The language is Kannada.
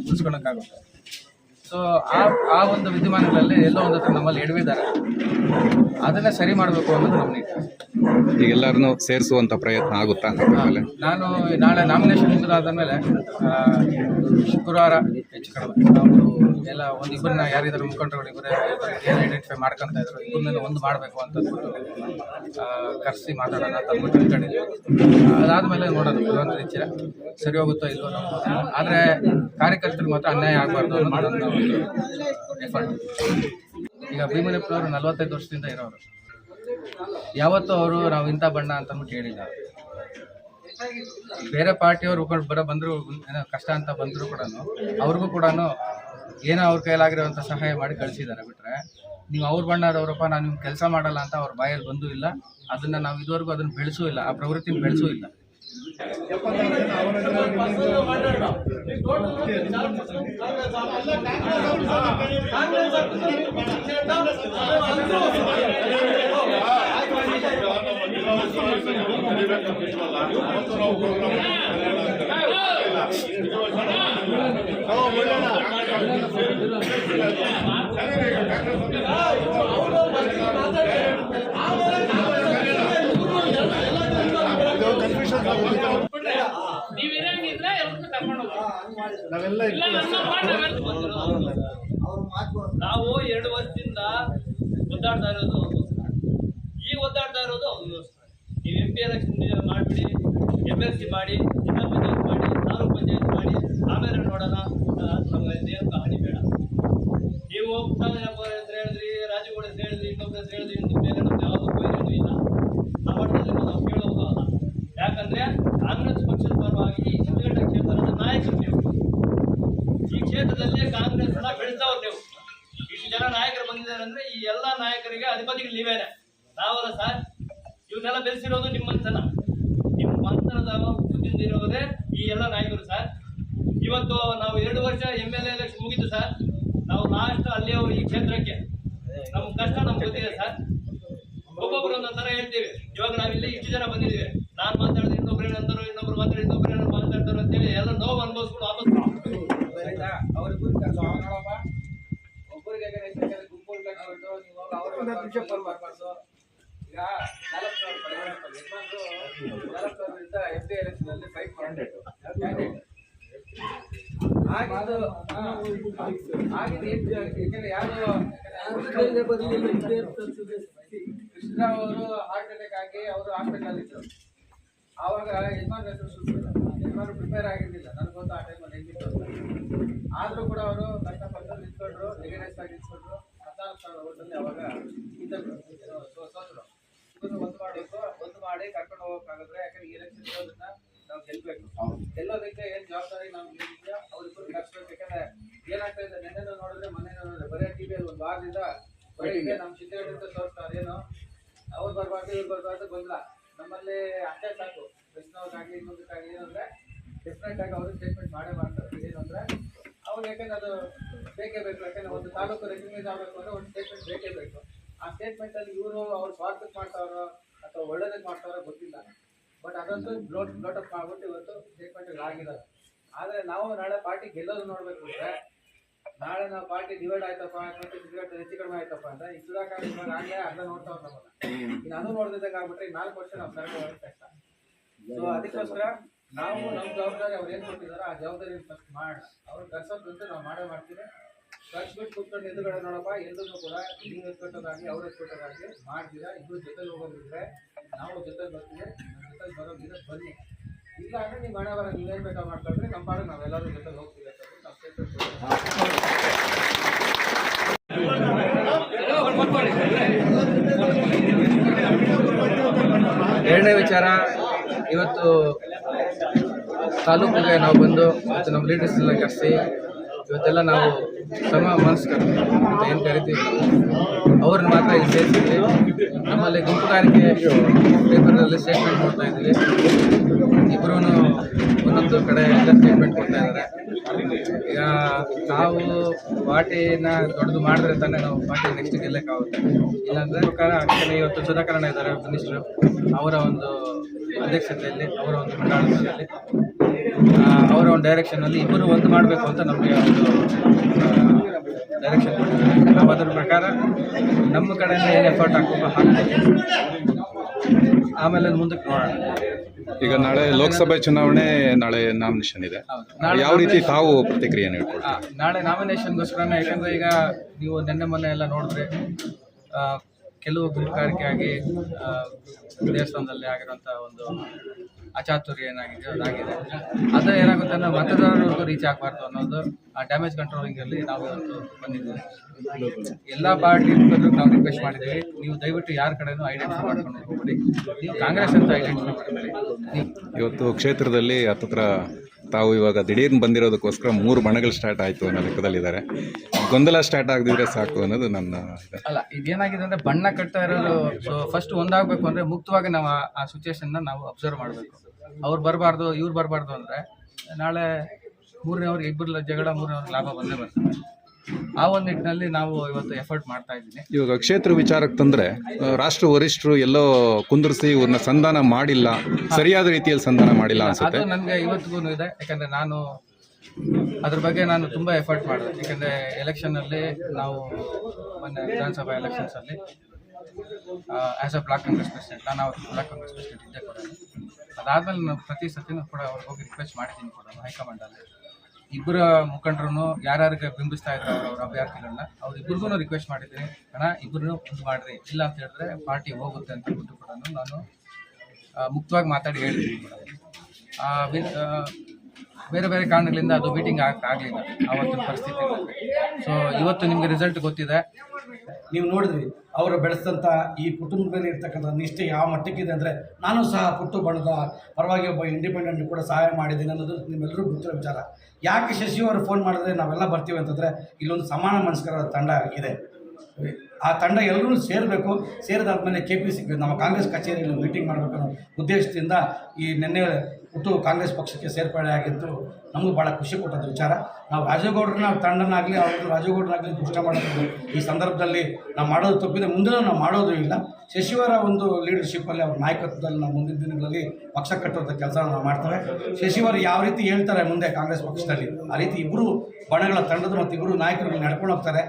చూసుకోవడం కాకుండా. ಸೊ ಆ ಆ ಒಂದು ವಿದ್ಯಮಾನಗಳಲ್ಲಿ ಎಲ್ಲೋ ಒಂದು ಹತ್ರ ನಮ್ಮಲ್ಲಿ ಎಡವಿದ್ದಾರೆ. ಅದನ್ನೇ ಸರಿ ಮಾಡಬೇಕು ಅನ್ನೋದು ನಮ್ಮ ನಿಟ್ಟಿನ ಈಗ ಎಲ್ಲರನ್ನೂ ಸೇರಿಸುವಂತ ಪ್ರಯತ್ನ ಆಗುತ್ತಾ ನಾನು ನಾಳೆ ನಾಮಿನೇಷನ್ ಆದ ಮೇಲೆ ಶುಕ್ರವಾರ ಹೆಚ್ಚು ಕಡಿಮೆ. ಎಲ್ಲ ಒಂದು ಇಬ್ಬರನ್ನ ಯಾರಿದ್ದಾರೆ ಮುಖಂಡರುಗಳು ಇಬ್ಬರೇ ಏನು ಐಡೆಂಟಿಫೈ ಮಾಡ್ಕೊಂತ ಇದ್ರು ಇಬ್ಬರನ್ನ ಒಂದು ಮಾಡಬೇಕು ಅಂತ ಅಂದ್ಬಿಟ್ಟು ಕರೆಸಿ ಮಾತಾಡೋಣ ಅಂತ ಅಂದ್ಬಿಟ್ಟು ಅದಾದ ಅದಾದಮೇಲೆ ನೋಡೋದು ಭಗವಂತ ಇಚ್ಛೆ. ಸರಿ ಹೋಗುತ್ತೋ ಇಲ್ವೋ. ಆದರೆ ಕಾರ್ಯಕರ್ತರಿಗೆ ಮಾತ್ರ ಅನ್ಯಾಯ ಆಗಬಾರ್ದು ಅನ್ನೋದು ನನ್ನ ಒಂದು ಈಗ ಭೀಮನಪ್ಪನವರು ನಲವತ್ತೈದು ವರ್ಷದಿಂದ ಇರೋರು. ಯಾವತ್ತೂ ಅವರು ನಾವು ಇಂಥ ಬಣ್ಣ ಅಂತ ಕೇಳಿಲ್ಲ ಬೇರೆ ಪಾರ್ಟಿಯವರು ಬರೋ ಬಂದರು, ಏನೋ ಕಷ್ಟ ಅಂತ ಬಂದರೂ ಕೂಡ ಅವ್ರಿಗೂ ಕೂಡ ಏನೋ ಅವ್ರ ಕೈಲಾಗಿರೋವಂಥ ಸಹಾಯ ಮಾಡಿ ಕಳಿಸಿದ್ದಾರೆ ಬಿಟ್ರೆ, ನೀವು ಅವ್ರ ಬಣ್ಣದವರಪ್ಪ ನಾನು ನಿಮ್ಗೆ ಕೆಲಸ ಮಾಡಲ್ಲ ಅಂತ ಅವ್ರ ಬಾಯಲ್ಲಿ ಬಂದೂ ಇಲ್ಲ. ಅದನ್ನ ನಾವು ಇದುವರೆಗೂ ಅದನ್ನ ಬೆಳೆಸೂ ಇಲ್ಲ, ಆ ಪ್ರವೃತ್ತಿನ ಬೆಳೆಸೂ ಇಲ್ಲ. ನೀವಿರಂಗಿದ್ರೆ ನಾವು ಎರಡು ವರ್ಷದಿಂದ ಒದ್ದಾಡ್ತಾ ಇರೋದು ಅವ್ರಿಗೋಸ್ಕರ. ಈ ಒದ್ದಾಡ್ತಾ ಇರೋದು ಅವ್ರಿಗೋಸ್ಕರ ನೀವು ಎಂ ಪಿ ಎಲೆಕ್ಷನ್ ಮಾಡಿಬಿಡಿ ಎಂ ಎಲ್ ಸಿ ಮಾಡಿ ಜಿಲ್ಲಾ ಪಂಚಾಯತ್ ಮಾಡಿ ತಾಲೂಕ್ ಪಂಚಾಯತ್ ಮಾಡಿ ಆಮೇಲೆ ನೋಡೋಣ ಆ, ನಮ್ಗೆ ಇದೇನು ಕಹಾನಿ ಬೇಡ ನೀವು ಪುಟ್ಟಣ್ಣಪ್ಪ ಹೆಸರು ಹೇಳಿದ್ರಿ ರಾಜಗೌಡ ಹೆಸರು ಹೇಳಿದ್ರಿ ಇನ್ನೊಬ್ಬರ ಹೆಸರು ಹೇಳಿದ್ರಿ ಇದ್ರ ಮೇಲೆ ನಮ್ಗೆ ಯಾವುದಕ್ಕೂ ಏನೂ ಇಲ್ಲ ಆ ಮಟ್ಟದಲ್ಲಿ ನಾವು ಕೇಳೋಕ್ಕಾಗಲ್ಲ ಯಾಕಂದ್ರೆ ಕಾಂಗ್ರೆಸ್ ಪಕ್ಷದ ಪರವಾಗಿ ಈ ಶಿವಗಂಗ ಕ್ಷೇತ್ರದ ನಾಯಕರು ನೀವು ಈ ಕ್ಷೇತ್ರದಲ್ಲಿ ಕಾಂಗ್ರೆಸ್ ಬೆಳೆಸವ್ರು ನೀವು ಇಷ್ಟು ಜನ ನಾಯಕರು ಅಂದ್ರೆ ಈ ಎಲ್ಲಾ ನಾಯಕರಿಗೆ ಅಧಿಪತಿಗಳು ನೀವೇನೆ ನಾವಲ್ಲ ಸರ್ ಇವನ್ನೆಲ್ಲ ಬೆಳೆಸಿರೋದು ನಿಮ್ಮ ಮಂಥನ. ನಿಮ್ಮ ಮಂಥನದ ಹುಟ್ಟಿಂದ ಇರೋದೇ ಈ ಎಲ್ಲ ನಾಯಕರು ಸರ್ ಇವತ್ತು ನಾವು ಎರಡು ವರ್ಷ ಎಂ ಎಲ್ ಎಲೆಕ್ಷನ್ ಮುಗೀತು ಸರ್ ನಾವು ಲಾಸ್ಟ್ ಅಲ್ಲಿ ಈ ಕ್ಷೇತ್ರಕ್ಕೆ. ನಮ್ಮ ಕಷ್ಟ ನಮ್ಗೆ ಗೊತ್ತಿದೆ ಸರ್ ಒಬ್ಬೊಬ್ರು ಒಂದೊಂದ್ ಥರ ಹೇಳ್ತೀವಿ. ಇವಾಗ ನಾವಿಲ್ಲಿ ಇಷ್ಟು ಜನ ಬಂದಿದ್ದೀವಿ. ನಾನು ಮಾತಾಡಿದ್ರೆ ಇನ್ನೊಬ್ರು ಇನ್ನೊಬ್ರು ಮಾತಾಡಿ ಇನ್ನೊಬ್ರು ಏನೋ ಮಾತಾಡ್ತಾರೋ ಅಂತೇಳಿ ಎಲ್ಲ ನೋವು ಅನುಭವಿಸ್ಕೊಂಡು ವಾಪಸ್ ಆಯ್ತಾ ಅವ್ರಿಬ್ಬರು ಕರ್ಸು ಅವ್ರು ನೋಡಪ್ಪ ಒಬ್ಬರಿಗೆ ಗುಂಪುಗಳು ಕಟ್ಬಿಟ್ಟು ನೀವು ಹೋಗಿ ಅವ್ರ ಬರ್ಬಾರ್ದು ಈಗ ನಾಲ್ಕು ಸಾವಿರ ರೂಪಾಯಿ ಯಜಮಾನ್ರು ನಾಲ್ಕು ಸಾವಿರದಿಂದ ಎಂ ಪಿ ಎಲೆಕ್ಷನ್ ಅಲ್ಲಿ ಫೈಟ್ ಮಾಡಿಟ್ಟು ಆಗಿದ್ದು ಆಗಿದ್ದು ಯಾಕಂದ್ರೆ ಯಾರು ಕೃಷ್ಣ ಅವರು ಹಾರ್ಟ್ ಅಟ್ಯಾಕ್ ಆಗಿ ಅವರು ಹಾಸ್ಪಿಟಲ್ ಇದ್ರು. ಆವಾಗ ಯಜಮಾನ್ ಯಜಮಾನ್ ಪ್ರಿಪೇರ್ ಆಗಿರಲಿಲ್ಲ. ನನಗೆ ಗೊತ್ತು ಆ ಟೈಮಲ್ಲಿ ಹೆಂಗಿತ್ತು ಆದರೂ ಕೂಡ ಅವರು ಕಷ್ಟಪಟ್ಟು ನಿಂತ್ಕೊಂಡ್ರು ನೆಗೆನೆಸ್ ಆಗಿ ನಿಂತ್ಕೊಂಡ್ರು. ಹದಿನಾಲ್ಕು ಸಾವಿರ ಓಟಲ್ಲಿ ಅವಾಗ ಇದ್ದರು ಸೋತರು. ಇದನ್ನು ಒಂದು ಮಾಡಬೇಕು. ಒಂದು ಮಾಡಿ ಕರ್ಕೊಂಡು ಹೋಗೋಕ್ಕಾಗಿದ್ರೆ ಯಾಕಂದ್ರೆ ಎಲೆಕ್ಷನ್ ಇರೋದನ್ನ ನಾವು ಗೆಲ್ಬೇಕು. ಗೆಲ್ಲೋದಕ್ಕೆ ಏನು ಜವಾಬ್ದಾರಿ ನಾವು ಏನಿದೆಯೋ ಅವ್ರಿಗೂ ಕರ್ಸ್ಬೇಕು ಯಾಕಂದ್ರೆ ಏನಾಗ್ತಾ ಇದೆ, ನೆನ್ನೆನೂ ನೋಡಿದ್ರೆ ಮೊನ್ನೆ ನೋಡಿದ್ರೆ ಬರೀ ಟಿವಿಯಲ್ಲಿ ಒಂದು ವಾರದಿಂದ ಬರೀ ಇದೆ ನಮ್ಮ ಚಿತ್ರಗಳಿಂದ ತೋರಿಸ್ತಾರೆ ಏನು. ಅವ್ರು ಬರಬಾರ್ದು, ಇವ್ರು ಬರಬಾರ್ದು ಬಂದ್ರ ನಮ್ಮಲ್ಲಿ ಅಷ್ಟೇ ಸಾಕು. ಕೃಷ್ಣವ್ರಿಗಾಗ್ಲಿ ಇನ್ನೊಂದಕ್ಕಾಗಲಿ ಏನಂದ್ರೆ ಡೆಫಿನೆಟ್ ಆಗಿ ಅವರು ಸ್ಟೇಟ್ಮೆಂಟ್ ಮಾಡೇ ಮಾಡ್ತಾರೆ. ಏನು ಅಂದ್ರೆ ಅವ್ರು ಯಾಕಂದ್ರೆ ಅದು ಬೇಕೇ ಬೇಕು. ಯಾಕಂದ್ರೆ ಒಂದು ತಾಲೂಕು ರೆಕಗ್ನೈಸ್ ಆಗಬೇಕು ಅಂದರೆ ಒಂದು ಸ್ಟೇಟ್ಮೆಂಟ್ ಬೇಕೇ ಬೇಕು. ಆ ಸ್ಟೇಟ್ಮೆಂಟ್ ಅಲ್ಲಿ ಇವರು ಅವ್ರು ಸ್ವಾರ್ಥಕ್ಕೆ ಮಾಡ್ತಾರೋ ಅಥವಾ ಒಳ್ಳೇದಕ್ಕೆ ಮಾಡ್ತಾರೋ ಗೊತ್ತಿಲ್ಲ. ಬಟ್ ಅದಂತೂ ಬ್ಲೋಟ್ ಬ್ಲೋಟಪ್ ಮಾಡ್ಬಿಟ್ಟು ಇವತ್ತು ಸ್ಟೇಟ್ಮೆಂಟ್ ಆಗಿರೋದು ಆದ್ರೆ ನಾವು ನಾಳೆ ಪಾರ್ಟಿ ಗೆಲ್ಲೋದು ನೋಡ್ಬೇಕು ಅಂದ್ರೆ ನಾಳೆ ನಾವು ಪಾರ್ಟಿ ಡಿವೈಡ್ ಆಯ್ತಪ್ಪ ಮತ್ತೆ ಸಿಗರೇಟ್ ಹೆಚ್ಚು ಕಡಿಮೆ ಆಯ್ತಪ್ಪ ಅಂತ ಈ ಸುಧಾಕರ್ ಇವಾಗ ಆಗ್ಲೇ ಅರ್ಧ ನೋಡ್ತಾವ್ ನಮ್ಮನ್ನ. ಇನ್ನು ಅದು ನೋಡ್ದಿದ್ದಾಗ ಆಗ್ಬಿಟ್ರೆ ಈ ನಾಲ್ಕು ವರ್ಷ ನಾವು ಸರ್ಕಾರ ಕಷ್ಟ. ಸೊ ಅದಕ್ಕೋಸ್ಕರ ನಾವು ನಮ್ಮ ಜವಾಬ್ದಾರಿ ಅವ್ರು ಏನ್ ಕೊಟ್ಟಿದಾರೋ ಆ ಜವಾಬ್ದಾರಿ ಫಸ್ಟ್ ಮಾಡೋಣ. ಅವ್ರು ಕರ್ಸೋದಂತೂ ನಾವು ಮಾಡೇ ಮಾಡ್ತೀವಿ. ಕರ್ಸ್ಬಿಟ್ಟು ಕೂತ್ಕೊಂಡು ಎದುರುಗಡೆ ನೋಡಪ್ಪ ಎಲ್ಲರೂ ಕೂಡ ನೀವು ಎತ್ಕೊಟ್ಟೋದಾಗ್ಲಿ ಅವ್ರು ಕೊಟ್ಟದಾಗಿ ಮಾಡ್ತೀರಾ. ಇಬ್ರು ಜೊತೆಗೆ ಹೋಗೋದಿದ್ರೆ ನಾವು ಜೊತೆ ಬರ್ತೀವಿ. ನಮ್ಮ ಬರೋ ದಿನ ಬನ್ನಿ. ಇಲ್ಲ ಅಂದ್ರೆ ನೀವು ಮನೆ ಬರ ನೀವೇನ್ ಬೇಕಾ ಮಾಡ್ಕೊಂಡ್ರೆ ನಮ್ಮ ಪಾಡಿಗೆ ನಾವೆಲ್ಲರೂ ಜೊತೆ ಹೋಗ್ತೀವಿ ಅಂತ ಎರಡನೇ ವಿಚಾರ, ಇವತ್ತು ತಾಲೂಕಿಗೆ ನಾವು ಬಂದು ಮತ್ತು ನಮ್ಮ ಲೀಡರ್ಸ್ ಎಲ್ಲ ಕರೆಸಿ ಇವತ್ತೆಲ್ಲ ನಾವು ಸಮ ಮನಸ್ಕರ ಅಂತ ಏನು ಕರಿತೀವಿ ಅವ್ರನ್ನ ಮಾತ್ರ ಇಲ್ಲಿ ಸೇರಿಸಿದ್ವಿ. ನಮ್ಮಲ್ಲಿ ಗುಂಪುಗಾರಿಕೆ ಪೇಪರ್ನಲ್ಲಿ ಸ್ಟೇಟ್ಮೆಂಟ್ ಕೊಡ್ತಾ ಇದ್ದೀವಿ ಇಬ್ಬರೂ ಒಂದೊಂದು ಕಡೆ ಎಲ್ಲ ಸ್ಟೇಟ್ಮೆಂಟ್ ಕೊಡ್ತಾ ಇದ್ದಾರೆ. ಈಗ ನಾವು ಪಾರ್ಟಿನ ದೊಡ್ಡದು ಮಾಡಿದ್ರೆ ತಾನೇ ನಾವು ಪಾರ್ಟಿ ನೆಕ್ಸ್ಟ್ ಗೆಲ್ಲಕ್ಕಾಗುತ್ತೆ. ಇಲ್ಲಾಂದರೆ ಪ್ರಕಾರ actually ಇವತ್ತು ಸುಧಾಕರಣ ಇದ್ದಾರೆ ಮಿನಿಸ್ಟ್ರು ಅವರ ಒಂದು ಅಧ್ಯಕ್ಷತೆಯಲ್ಲಿ, ಅವರ ಒಂದು ಮಂಡಳದಲ್ಲಿ. ಅವರ ಒಂದು ಡೈರೆಕ್ಷನಲ್ಲಿ ಇಬ್ಬರು ಒಂದು ಮಾಡಬೇಕು ಅಂತ ನಮಗೆ ಒಂದು ಡೈರೆಕ್ಷನ್ ಕೊಟ್ಟಿದ್ದಾರೆ. ನಾವು ಅದ್ರ ಪ್ರಕಾರ ನಮ್ಮ ಕಡೆಯಿಂದ ಏನು ಎಫರ್ಟ್ ಹಾಕಬೇಕು ಹಾಕ್ತೀವಿ ಆಮೇಲೆ ಮುಂದಕ್ಕೆ ನೋಡೋಣ. ಈಗ ನಾಳೆ ಲೋಕಸಭೆ ಚುನಾವಣೆ ನಾಳೆ ನಾಮಿನೇಷನ್ ಇದೆ. ಯಾವ ರೀತಿ ತಾವು ಪ್ರತಿಕ್ರಿಯೆ ನೀಡ್ಕೊಳ್ತೀವಿ ನಾಳೆ ನಾಮಿನೇಷನ್ಗೋಸ್ಕರ ಯಾಕಂದರೆ ಈಗ ನೀವು ನೆನ್ನೆ ಮೊನ್ನೆ ಎಲ್ಲ ನೋಡಿದ್ರೆ ಕೆಲವು ಗೃಹಕಾರಿಕೆ ಆಗಿ ದೇವಸ್ಥಾನದಲ್ಲಿ ಆಗಿರುವಂಥ ಒಂದು ಅಚಾತುರ್ಯ ಏನಾಗಿದೆ, ಅದಾಗಿದೆ ಅದು ಏನಾಗುತ್ತೆ ಅಂದ್ರೆ ಮತದಾರರಿಗೂ ರೀಚ್ ಆಗಬಾರ್ದು ಅನ್ನೋದು ಆ ಡ್ಯಾಮೇಜ್ ಕಂಟ್ರೋಲಿಂಗಲ್ಲಿ ನಾವು ಇವತ್ತು ಬಂದಿದ್ದೀವಿ. ಎಲ್ಲ ಪಾರ್ಟಿ ನಾವು ರಿಕ್ವೆಸ್ಟ್ ಮಾಡಿದ್ದೀವಿ. ನೀವು ದಯವಿಟ್ಟು ಯಾರ ಕಡೆನೂ ಐಡೆಂಟಿಫೈ ಮಾಡ್ಕೊಂಡು ಹೋಗ್ಬೇಡಿ. ನೀವು ಕಾಂಗ್ರೆಸ್ ಅಂತ ಐಡೆಂಟಿಫೈ ಮಾಡ್ಕೊಳ್ಳಿ. ಇವತ್ತು ಕ್ಷೇತ್ರದಲ್ಲಿ ಹತ್ತತ್ರ ತಾವು ಇವಾಗ ದಿಢೀರ್ ಬಂದಿರೋದಕ್ಕೋಸ್ಕರ ಮೂರು ಬಣಗಳು ಸ್ಟಾರ್ಟ್ ಆಯಿತು ಅನ್ನೋ ಲೆಕ್ಕದಲ್ಲಿದ್ದಾರೆ. ಗೊಂದಲ ಸ್ಟಾರ್ಟ್ ಆಗದಿದ್ರೆ ಸಾಕು ಅನ್ನೋದು ನನ್ನ. ಅಲ್ಲ, ಇದೇನಾಗಿದೆ ಅಂದರೆ ಬಣ್ಣ ಕಟ್ತಾ ಇರೋದು ಫಸ್ಟ್ ಒಂದಾಗಬೇಕು ಅಂದರೆ ಮುಕ್ತವಾಗಿ ನಾವು ಆ- ಸಿಚುವೇಶನ್ನ ನಾವು ಅಬ್ಸರ್ವ್ ಮಾಡಬೇಕು. ಅವ್ರು ಬರಬಾರ್ದು, ಇವ್ರು ಬರಬಾರ್ದು ಅಂದರೆ ನಾಳೆ ಮೂರನೇ ಅವ್ರಿಗೆ ಇಬ್ಬರು ಜಗಳ ಮೂರನೇವ್ರಿಗೆ ಲಾಭ ಬಂದೇ ಬರ್ತದೆ. ಆ ಒಂದು ನಿಟ್ಟಿನಲ್ಲಿ ನಾವು ಇವತ್ತು ಎಫರ್ಟ್ ಮಾಡ್ತಾ ಇದ್ದೀನಿ ಇವಾಗ ಕ್ಷೇತ್ರ ವಿಚಾರಕ್ಕೆ ತಂದ್ರೆ ಆ, ರಾಷ್ಟ್ರ ವರಿಷ್ಠರು ಎಲ್ಲೋ ಕುಂದಿರಿಸಿ ಇವ್ರನ್ನ ಸಂಧಾನ ಮಾಡಿಲ್ಲ ಸರಿಯಾದ ರೀತಿಯಲ್ಲಿ ಸಂಧಾನ ಮಾಡಿಲ್ಲ ಅನ್ಸುತ್ತೆ. ಅದು ನನಗೆ ಇವತ್ತಿಗೂ ಇದೆ ಯಾಕಂದ್ರೆ ನಾನು ಅದ್ರ ಬಗ್ಗೆ ನಾನು ತುಂಬಾ ಎಫರ್ಟ್ ಮಾಡಿದೆ. ಯಾಕಂದ್ರೆ ಎಲೆಕ್ಷನ್ ಅಲ್ಲಿ ನಾವು ಮೊನ್ನೆ ವಿಧಾನಸಭಾ ಎಲೆಕ್ಷನ್ಸಲ್ಲಿ as a block Congress president ನಾನು ಅವ್ರ ಬ್ಲಾಕ್ ಕಾಂಗ್ರೆಸ್ ಪ್ರೆಸಿಡೆಂಟ್ ಇದ್ದೆ ಕೂಡ ಅದಾದ್ಮೇಲೆ ನಾನು ಪ್ರತಿ ಸತಿನೂ ಕೂಡ ಅವ್ರಿಗೆ ಹೋಗಿ ರಿಕ್ವೆಸ್ಟ್ ಮಾಡಿದ್ದೀನಿ ಕೂಡ ಹೈಕಮಾಂಡಲ್ಲಿ ಇಬ್ಬರ ಮುಖಂಡರು ಯಾರ್ಯಾರಿಗೆ ಬಿಂಬಿಸ್ತಾ ಇದ್ರು ಅವ್ರ ಅಭ್ಯರ್ಥಿಗಳನ್ನ, ಅವ್ರಿಬ್ರಿಗೂ ರಿಕ್ವೆಸ್ಟ್ ಮಾಡಿದ್ದೀನಿ. ಅಣ್ಣ ಇಬ್ಬರು ಒಂದು ಮಾಡ್ರಿ. ಇಲ್ಲ ಅಂತ ಹೇಳಿದ್ರೆ ಪಾರ್ಟಿ ಹೋಗುತ್ತೆ ಅಂತ ಹೇಳ್ಬಿಟ್ಟು ಕೂಡ ನಾನು ಮುಕ್ತವಾಗಿ ಮಾತಾಡಿ ಹೇಳಿದ್ದೀನಿ ಬೇರೆ ಬೇರೆ ಕಾರಣಗಳಿಂದ ಅದು ಮೀಟಿಂಗ್ ಆಗ ಆಗಲಿಲ್ಲ. ಆವತ್ತಿನ ಪರಿಸ್ಥಿತಿ. ಸೊ ಇವತ್ತು ನಿಮಗೆ ರಿಸಲ್ಟ್ ಗೊತ್ತಿದೆ. ನೀವು ನೋಡಿದ್ರಿ, ಅವರು ಬೆಳೆಸಿದಂಥ ಈ ಕುಟುಂಬದಲ್ಲಿ ಇರ್ತಕ್ಕಂಥ ನಿಷ್ಠೆ ಯಾವ ಮಟ್ಟಕ್ಕಿದೆ ಅಂದರೆ ನಾನು ಸಹ ಪುಟ್ಟು ಬಣ್ಣದ ಪರವಾಗಿ ಒಬ್ಬ ಇಂಡಿಪೆಂಡೆಂಟ್ ಕೂಡ ಸಹಾಯ ಮಾಡಿದ್ದೀನಿ ಅನ್ನೋದು ನಿಮ್ಮೆಲ್ಲರೂ ಗೊತ್ತಿರೋ ವಿಚಾರ. ಯಾಕೆ ಶಶಿ ಅವರು ಫೋನ್ ಮಾಡಿದ್ರೆ ನಾವೆಲ್ಲ ಬರ್ತೀವಿ ಅಂತಂದರೆ ಇಲ್ಲೊಂದು ಸಮಾನ ಮನಸ್ಕರ ತಂಡ ಇದೆ. ಆ ತಂಡ ಎಲ್ಲರೂ ಸೇರಬೇಕು, ಸೇರಿದಾದ್ಮೇಲೆ ಕೆ ಪಿ ಸಿ ನಮ್ಮ ಕಾಂಗ್ರೆಸ್ ಕಚೇರಿಯಲ್ಲಿ ಮೀಟಿಂಗ್ ಮಾಡಬೇಕು ಅನ್ನೋ ಉದ್ದೇಶದಿಂದ ಈ ನಿನ್ನೆ ಹುಟ್ಟು ಕಾಂಗ್ರೆಸ್ ಪಕ್ಷಕ್ಕೆ ಸೇರ್ಪಡೆ ಆಗಿದ್ದು ನಮಗೂ ಭಾಳ ಖುಷಿ ಕೊಟ್ಟದ ವಿಚಾರ. ನಾವು ರಾಜೇಗೌಡರನ್ನ ತಂಡನಾಗಲಿ ಅವರು ರಾಜೇಗೌಡರಾಗಲಿ ದುಷ್ಟ ಮಾಡೋದು ಈ ಸಂದರ್ಭದಲ್ಲಿ ನಾವು ಮಾಡೋದು ತಪ್ಪಿದೆ ಮುಂದೆ ನಾವು ಮಾಡೋದು ಇಲ್ಲ. ಶಶಿವರ ಒಂದು ಲೀಡರ್ಶಿಪ್ಪಲ್ಲಿ ಅವ್ರ ನಾಯಕತ್ವದಲ್ಲಿ ನಾವು ಮುಂದಿನ ದಿನಗಳಲ್ಲಿ ಪಕ್ಷ ಕಟ್ಟುವಂಥ ಕೆಲಸ ನಾವು ಮಾಡ್ತೇವೆ. ಶಶಿವರು ಯಾವ ರೀತಿ ಹೇಳ್ತಾರೆ ಮುಂದೆ ಕಾಂಗ್ರೆಸ್ ಪಕ್ಷದಲ್ಲಿ, ಆ ರೀತಿ ಇಬ್ಬರು ಬಣಗಳ ತಂಡದ ಮತ್ತು ಇಬ್ಬರು ನಾಯಕರುಗಳು ನಡ್ಕೊಂಡು ಹೋಗ್ತಾರೆ.